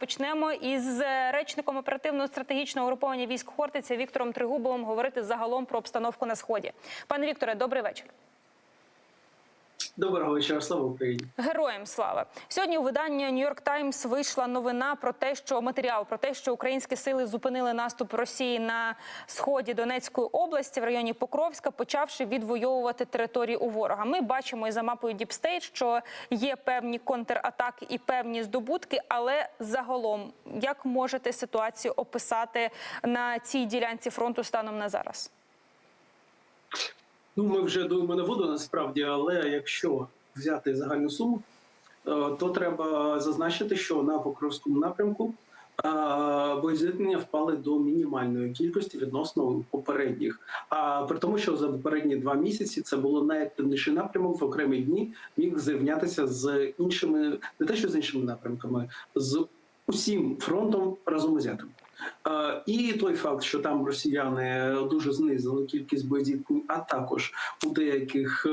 розпочнемо із е, речником оперативного стратегічного угруповання військ Хортиця Віктором Тригубовим говорити загалом про обстановку на сході. Пане Вікторе, добрий вечір. Доброго вечора, слава Україні. Героям слава сьогодні. У New York Times вийшла новина про те, що матеріал про те, що українські сили зупинили наступ Росії на сході Донецької області в районі Покровська, почавши відвоювати території у ворога. Ми бачимо і за мапою State, що є певні контратаки і певні здобутки. Але загалом, як можете ситуацію описати на цій ділянці фронту станом на зараз? Ну, ми вже дуємо на воду насправді, але якщо взяти загальну суму, е, то треба зазначити, що на Покровському напрямку е, боєзіткнення впали до мінімальної кількості відносно попередніх. А при тому, що за попередні два місяці це було найактивніший напрямок в окремі дні міг зрівнятися з іншими, не те, що з іншими напрямками, з усім фронтом разом узятим. Е, І той факт, що там росіяни дуже знизили кількість боєзіткнень, а також у деяких е,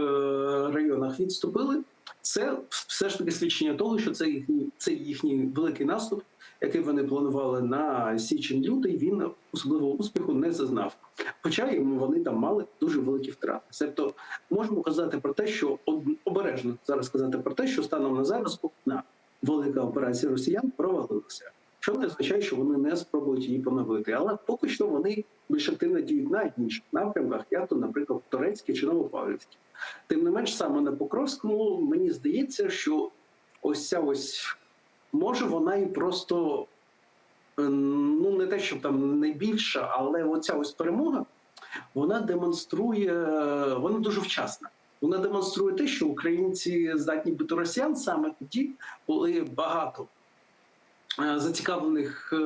районах відступили, це все ж таки свідчення того, що це їхній це їхній великий наступ, який вони планували на січень-лютий. Він особливого успіху не зазнав. Хоча йому вони там мали дуже великі втрати. Тобто можемо казати про те, що обережно зараз казати про те, що станом на зараз одна велика операція росіян провалилася. Що не означає, що вони не спробують її поновити, але поки що вони більш активно діють на інших напрямках, як то, наприклад, Турецький чи Новопавлівський. Тим не менш, саме на Покровському мені здається, що ось ця ось може вона і просто е, ну не те, щоб там найбільша, але оця ось перемога вона демонструє, вона дуже вчасна. Вона демонструє те, що українці здатні бити росіян саме тоді, коли багато зацікавлених е,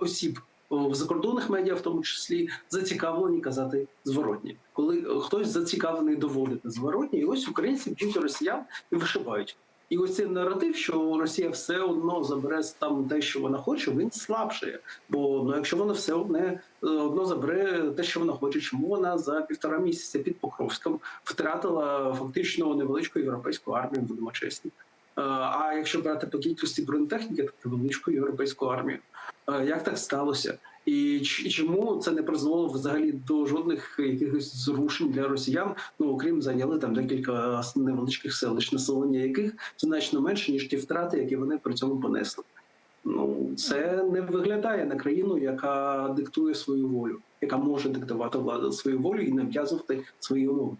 осіб в закордонних медіа, в тому числі, зацікавлені казати зворотні, коли е, хтось зацікавлений доводити зворотні, і ось українці б'ють росіян і вишивають. І ось цей наратив, що Росія все одно забере там те, що вона хоче, він слабшає. Бо ну, якщо вона все одне е, одно забере те, що вона хоче, чому вона за півтора місяця під Покровськом втратила фактично невеличку європейську армію, будемо чесні. Е, А якщо брати по кількості бронетехніки, то невеличку європейську армію. Е, Як так сталося? І чому це не призвело взагалі до жодних якихось зрушень для росіян? Ну окрім зайняли там декілька невеличких селищ, населення яких значно менше ніж ті втрати, які вони при цьому понесли. Ну це не виглядає на країну, яка диктує свою волю, яка може диктувати владу свою волю і нав'язувати свої умови.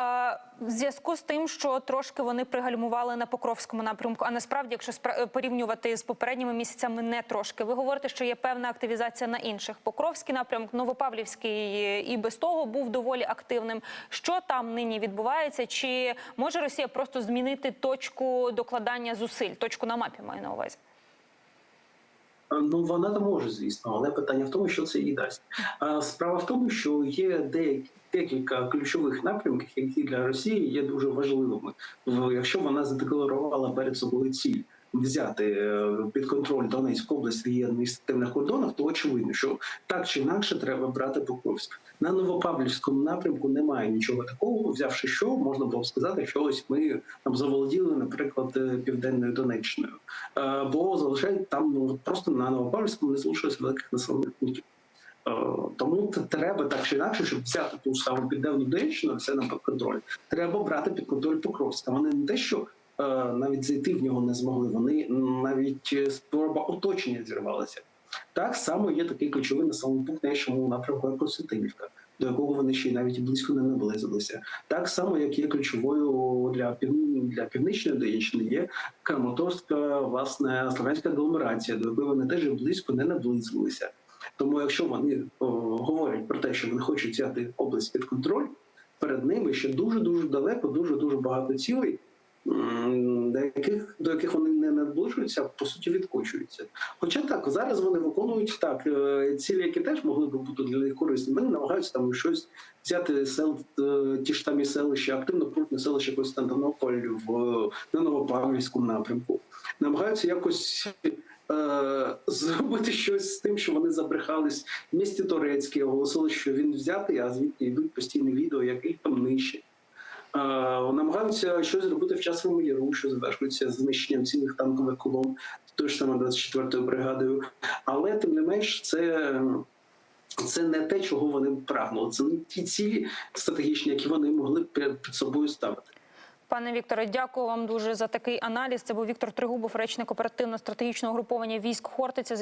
Е, В зв'язку з тим, що трошки вони пригальмували на Покровському напрямку, а насправді, якщо спра- порівнювати з попередніми місяцями, не трошки. Ви говорите, що є певна активізація на інших. Покровський напрямок, Новопавлівський е, і без того був доволі активним. Що там нині відбувається? Чи може Росія просто змінити точку докладання зусиль, точку на мапі маю на увазі? Ну вона не може, звісно, але питання в тому, що це їй дасть. А Справа в тому, що є деякі декілька ключових напрямків, які для Росії є дуже важливими. Якщо вона задекларувала перед собою ціль взяти е, під контроль Донецьку область в її адміністративних кордонах, то очевидно, що так чи інакше треба брати Покровськ. На Новопавлівському напрямку немає нічого такого. Взявши що, можна було б сказати, що ось ми там заволоділи, наприклад, е, південною Донеччиною. Е, бо залишають там ну, просто на Новопавлівському не залишилось великих населених пунктів. Тому треба так чи інакше, щоб взяти ту саму південну Донеччину, все нам під контроль. Треба брати під контроль Покровська. Вони не те, що навіть зайти в нього не змогли. Вони навіть е, спроба оточення зірвалася. Так само є такий ключовий населений пункт на напрямку як до якого вони ще й навіть близько не наблизилися. Так само, як є ключовою для для північної Донеччини, є Краматорська, власне, слов'янська агломерація, до якої вони теж близько не наблизилися. Тому, якщо вони о, говорять про те, що вони хочуть взяти область під контроль, перед ними ще дуже дуже далеко, дуже дуже багато цілей, до яких до яких вони не наближуються, по суті відкочуються. Хоча так зараз вони виконують так е, цілі, які теж могли б бути для них корисні. Вони намагаються там щось взяти сел, е, ті ж самі селища, активно крупне селище Константинополь в на Новопавлівському напрямку. Намагаються якось е, зробити щось з тим, що вони забрехались в місті Торецьке, оголосили, що він взятий, а звідти йдуть постійні відео, як їх там нищать. Намагаються щось зробити в часовому яру, що завершується знищенням цілих танкових колон, тою ж саме 24-ю бригадою. Але тим не менш, це. Це не те, чого вони прагнули. Це не ті цілі стратегічні, які вони могли під собою ставити. Пане Вікторе, дякую вам дуже за такий аналіз. Це був Віктор Тригубов, речник оперативно-стратегічного груповання військ Хортиця.